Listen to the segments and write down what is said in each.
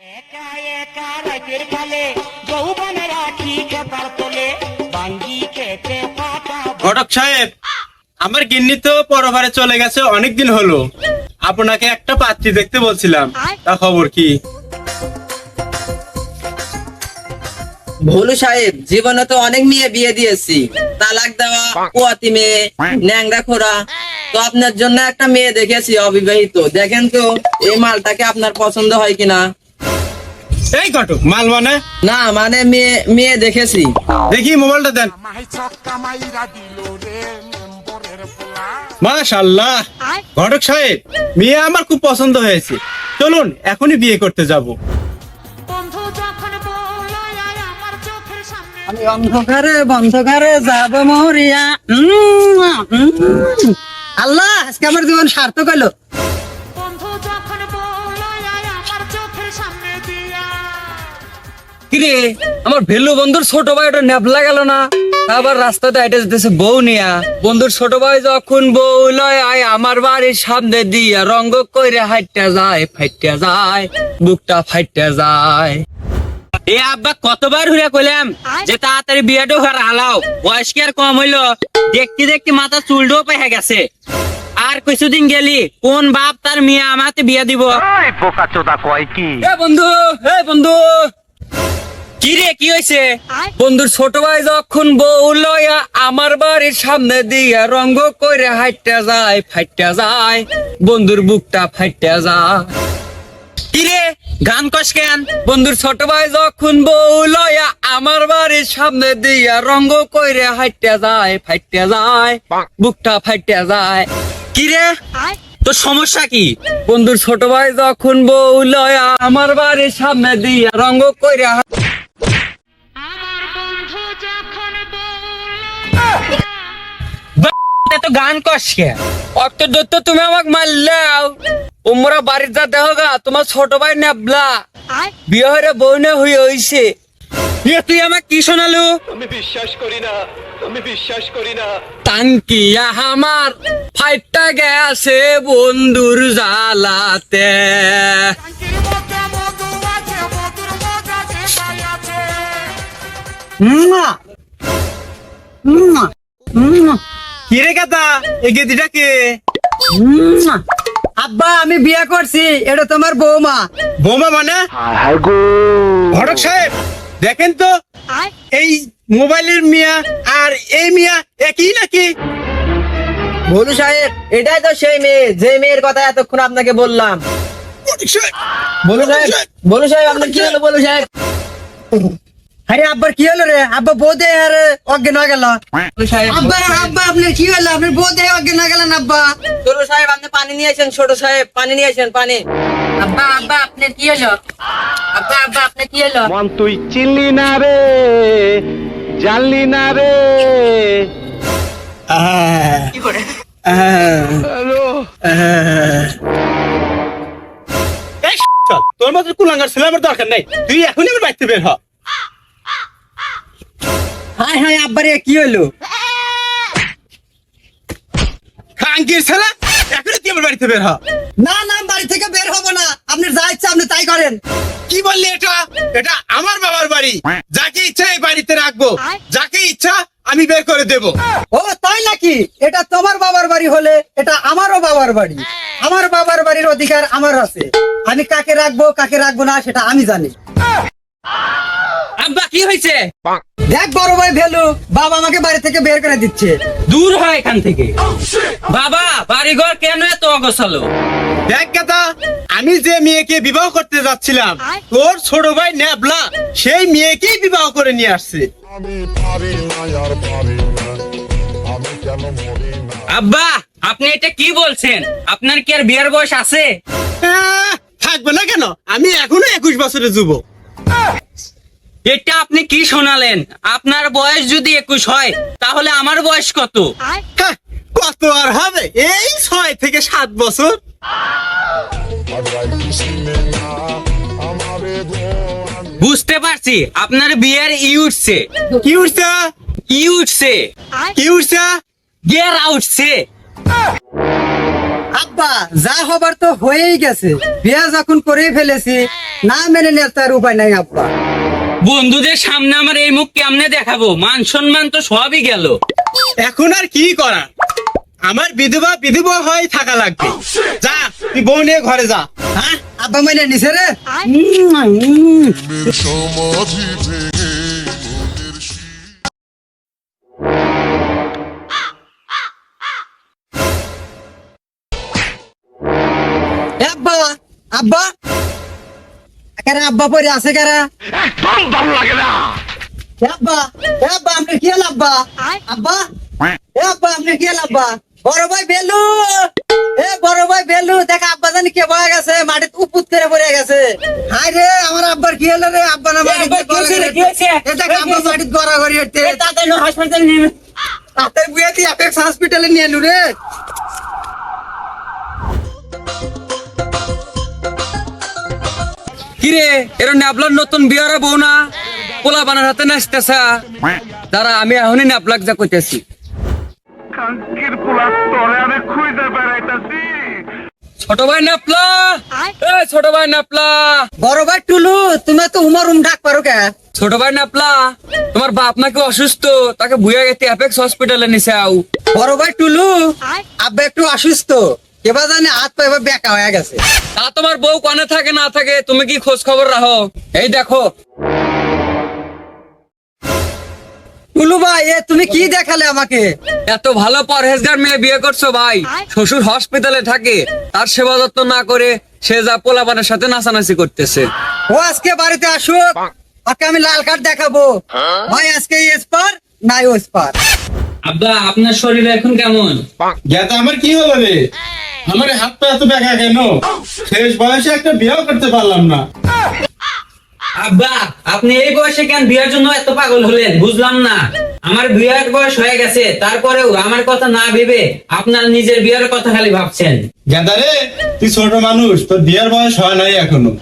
একা একা রাতের কালে যৌবনে রাখি খেতার তোলে বাঙ্গি খেতে পাতা ঘটক সাহেব আমার গিন্নি তো পরবারে চলে গেছে অনেক দিন হলো। আপনাকে একটা পাত্রী দেখতে বলছিলাম তা খবর কি? ভোলু সাহেব জীবনে তো অনেক মেয়ে বিয়ে দিয়েছি। তালাক দেওয়া পোয়াতি মেয়ে ন্যাংরা খোরা। তো আপনার জন্য একটা মেয়ে দেখেছি অবিবাহিত। দেখেন তো এই মালটাকে আপনার পছন্দ হয় কিনা? এই ঘটক মাল মানে? না মানে মেয়ে মেয়ে দেখেছি। দেখি মোবাইলটা দেন। মাশাল্লাহ। ঘটক সাহেব মেয়ে আমার খুব পছন্দ হয়েছে। চলুন এখনই বিয়ে করতে যাব। বন্ধু যখন বলল আয় আমার চোখের সামনে। আমি অন্ধকারে বন্ধকারে যাব মরিয়া। আল্লাহ আজকে আমার জীবন সার্থক হলো। কিরে আমার ভেলু বন্ধুর ছোট ভাই ওটা নেবলা গেল না আবার রাস্তাতে আইটে যেতেছে বউ নিয়া। বন্ধুর ছোট ভাই যখন বউ লয় আয় আমার বাড়ির সামনে দিয়া রঙ্গ কইরে হাইটা যায় ফাইটা যায় বুকটা ফাইটা যায়। এ আব্বা কতবার ঘুরে কইলাম যে তাড়াতাড়ি বিয়েটা ঘর হালাও বয়স কি আর কম হইল? দেখতে দেখতে মাথা চুলটাও পেহে গেছে। আর কিছুদিন গেলি কোন বাপ তার মেয়ে আমাতে বিয়ে দিব? এ বন্ধু এ বন্ধু। কি রে কি হয়েছে? বন্ধুর ছোট ভাই যখন বউ লয়া আমার বাড়ির সামনে দিয়া রঙ্গ কইরে হাইটা যায় ফাইটা যায় বন্ধুর বুকটা ফাইটা যায়। কি রে গান কস কেন? বন্ধুর ছোট ভাই যখন বউ লয়া আমার বাড়ির সামনে দিয়া রঙ্গ কইরে হাইটা যায় ফাইটা যায় বুকটা ফাইটা যায়। কি রে? তোর সমস্যা কি? বন্ধুর ছোট ভাই যখন বউ লয়া আমার বাড়ির সামনে দিয়া রঙ্গ কইরে হা- আমার বন্ধু যখন তা তো গান কস কেন অত দত্ত তুমি আমাকে মারলাও। ওমরা বাড়ির যা দেহ গা তোমার ছোট ভাই নেবলা। বিয়ে হয়ে বউ না হয়ে হইছে। এ তুই আমাকে কি শোনালু? টাঙ্কিয়া আমার ফাইটটা গেছে বন্ধুর জ্বালাতে টাঙ্কির মধ্যে মধু আছে মধুর মজা যেটাই আছে কি রে কাতা এই গেদিটা কে? আব্বা আমি বিয়ে করছি এটা তোমার বৌমা। বৌমা মানে? ঘটক সাহেব দেখেন তো এই মোবাইলের মিয়া আর এই মিয়া একই নাকি? ভোলু সাহেব এটাই তো সেই মেয়ে যে মেয়ের কথা এতক্ষণ আপনাকে বললাম। বলু সাহেব বলু সাহেব আপনার কি হলো বলু সাহেব? আরে আব্বার কি হলো রে? আব্বা দে আর অজ্ঞান হয়ে গেল। সাহেব আব্বা আব্বা আপনার কি হলো? আপনার দে অজ্ঞান হয়ে গেলেন আব্বা। বলু সাহেব আপনি পানি নিয়ে আসেন ছোট সাহেব পানি নিয়ে আসেন পানি। আব্বা আব্বা আপনার কি হলো? আব্বা আব্বা আপনার কি হলো? মন তুই চিনলি না রে জানলি না রে। চল, তোর মতো কুলাঙ্গার ছেলে আমার দরকার নাই। তুই এখনই আমার বাড়িতে বের হ। হাই হাই আব্বার কি হলো? খাঙ্কির ছেলে এখনই তুই আমার বাড়িতে বের হ। না না বাড়ি থেকে বের হব না। আপনি যা ইচ্ছা আপনি তাই করেন। কি বললি এটা? এটা আমার বাবার বাড়ি। যাকে ইচ্ছা এই বাড়িতে রাখব। যাকে ইচ্ছা আমি বের করে দেব। ও তাই নাকি? এটা তোমার বাবার বাড়ি হলে এটা আমারও বাবার বাড়ি। আমার বাবার বাড়ির অধিকার আমার আছে। আমি কাকে রাখব কাকে রাখব না সেটা আমি জানি। আব্বা কি হয়েছে? দেখ বড় ভাই ভেলু বাবা আমাকে বাড়ি থেকে বের করে দিচ্ছে। দূর হয় এখান থেকে। বাবা বাড়িঘর কেন এত অগোছালো? দেখ কথা আমি যে মেয়েকে বিবাহ করতে যাচ্ছিলাম তোর ছোট ভাই নেবলা সেই মেয়েকেই বিবাহ করে নিয়ে আসছে। আব্বা আপনি এটা কি বলছেন? আপনার কি আর বিয়ের বয়স আছে? থাকবে না কেন? আমি এখনও একুশ বছরের যুবক। এটা আপনি কি শোনালেন? আপনার বয়স যদি একুশ হয় তাহলে আমার বয়স কত? হ্যাঁ, কত আর হবে? এই ছয় থেকে সাত বছর। বুঝতে পারছি আপনার বিয়ের ই উঠছে কি উঠছে ই উঠছে কি উঠছে গিয়ার উঠছে আব্বা যা হবার তো হয়েই গেছে। বিয়া যখন করেই ফেলেছি না মেনে নেওয়ার তার উপায় নাই আব্বা। বন্ধুদের সামনে আমার এই মুখ কেমনে দেখাবো? মান সম্মান তো সবই গেল। এখন আর কি করা আমার বিধবা বিধবা হয়ে থাকা লাগবে। যা তুই বউ নিয়ে ঘরে যা। হ্যাঁ? আব্বা মাইনা নিছে রে। সমাধি আব্বা আব্বা। কারা আব্বা পরে আছে কারা? এ আব্বা এ আব্বা আপনি কি আব্বা? আব্বা এ আব্বা আপনি কি আব্বা? বড় ভাই বেলু। এ বড় ভাই বেলু দেখ আব্বা জানি কে বয়ে গেছে মাটিতে উপুত করে পড়ে গেছে। হাই রে আমার আব্বার কি হলো রে? আব্বা না মাটিতে হয়েছে? এটা আব্বা মাটিতে গড়াগড়ি হচ্ছে হাসপাতাল নিয়ে বুয়ে তুই অ্যাপেক্স হসপিটালে নিয়ে এলু রে। কিরে এর ন্যাবলার নতুন বিয়ারা বউ না? পোলা বানার হাতে নাচতেছা। দাঁড়া আমি এখনই ন্যাবলাক যা কইতেছি। ছোট ভাই নাপলা। এ ছোট ভাই নাপলা। বড় ভাই টুলু তুমি তো উমর উম ডাক পারো কে? ছোট ভাই নাপলা তোমার বাপ নাকি অসুস্থ তাকে ভুয়া গেতে অ্যাপেক্স হসপিটালে নিছে আও বড় ভাই টুলু আব্বা একটু অসুস্থ এবার জানি হাত পা এবার বেকা হয়ে গেছে। তা তোমার বউ কনে থাকে না থাকে তুমি কি খোঁজ খবর রাখো? এই দেখো। টুলু ভাই এ তুমি কি দেখালে আমাকে? এত ভালো পরহেজগার মেয়ে বিয়ে করছ ভাই। শ্বশুর হসপিটালে থাকে। তার সেবা যত্ন না করে সে যা পোলাপানের সাথে নাচানাচি করতেছে। ও আজকে বাড়িতে আসুক। ওকে আমি লাল কার্ড দেখাবো। ভাই আজকে এসপার নাই ও আব্বা আপনার শরীর এখন কেমন? আমার কি হলো রে? আমার হাত পা এত বেঁকা কেন? শেষ বয়সে একটা বিয়েও করতে পারলাম না। আব্বা আপনি এই বয়সে কেন বিয়ের জন্য এত পাগল হলেন? বুঝলাম না। আমার বিয়ের বয়স হয়ে গেছে তারপরেও আমার কথা না ভেবে আপনার নিজের বিয়ের কথা খালি ভাবছেন। গেদারে তুই ছোট মানুষ তোর বিয়ের বয়স হয় নাই এখনও।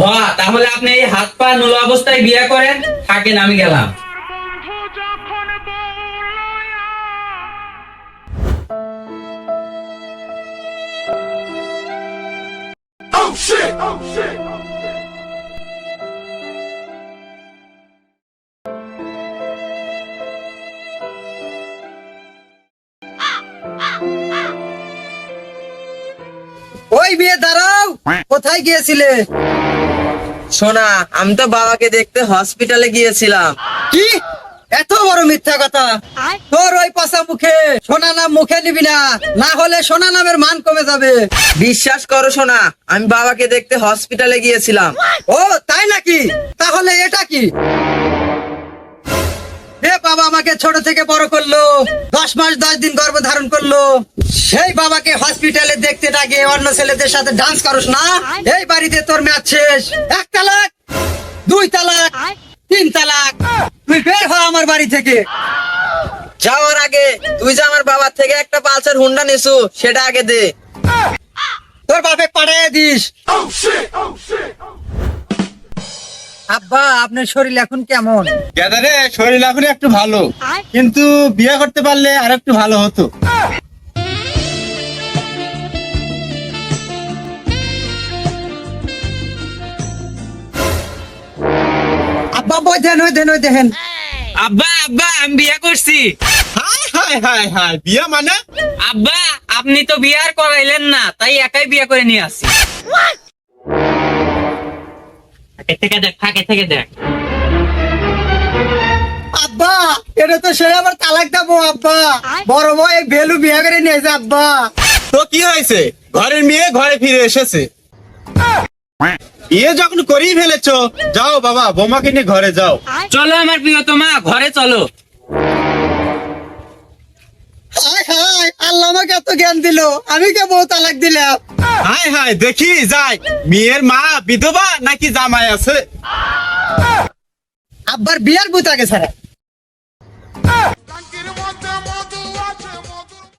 হ তাহলে আপনি এই হাত পা নুলো অবস্থায় বিয়ে করেন? থাকেন আমি গেলাম। বন্ধু যখন বলয়া ওই বিয়ে দাঁড়াও। কোথায় গিয়েছিলে? শোনা আমি তো বাবাকে দেখতে হসপিটালে গিয়েছিলাম। কি? এত বড় মিথ্যা কথা। তোর ওই পাশা মুখে। সোনা নাম মুখে নিবি না। না হলে সোনা নামের মান কমে যাবে। বিশ্বাস করো সোনা আমি বাবাকে দেখতে হসপিটালে গিয়েছিলাম। ও তাই নাকি? তাহলে এটা কি? এ বাবা আমাকে ছোট থেকে বড় করল দশ মাস দশ দিন গর্ভ ধারণ করল। সেই বাবাকে হসপিটালে দেখতে ডাকে অন্য ছেলেদের সাথে ডান্স করস না? এই বাড়িতে তোর ম্যাচ শেষ। এক তালাক দুই তালাক তিন তালাক। তুই বের হ আমার বাড়ি থেকে। যাওয়ার আগে তুই যে আমার বাবার থেকে একটা পালসার হুন্ডা নিছু সেটা আগে দে। তোর বাপে পাঠিয়ে দিস। আব্বা আপনার শরীর এখন কেমন? গেদা রে শরীর এখন একটু ভালো। কিন্তু বিয়ে করতে পারলে আর একটু ভালো হতো। আব্বা বই ওই দেন ওই দেখেন আব্বা আব্বা আমি বিয়ে করছি। হাই হাই হাই হাই বিয়ে মানে? আব্বা আপনি তো বিয়ে আর করাইলেন না তাই একাই বিয়ে করে নিয়ে আসি ফাঁকে থেকে দেখ ফাঁকে থেকে দেখ। আব্বা এটা তো সে আবার তালাক দেবো আব্বা। বড় ভাই ভেলু বিয়ে করে নিয়েছে আব্বা। তো কি হয়েছে? ঘরের মেয়ে ঘরে ফিরে এসেছে। বিয়ে যখন করেই ফেলেছো যাও বাবা বোমাকে নিয়ে ঘরে যাও। চলো আমার প্রিয়তমা ঘরে চলো। হাই হাই আল্লাহ আমাকে এত জ্ঞান দিল আমি কে বউ তালাক দিলাম? হাই হাই, দেখি যাই। মেয়ের মা বিধবা নাকি জামাই আছে? আব্বার বিয়ার বুত আগে, স্যার।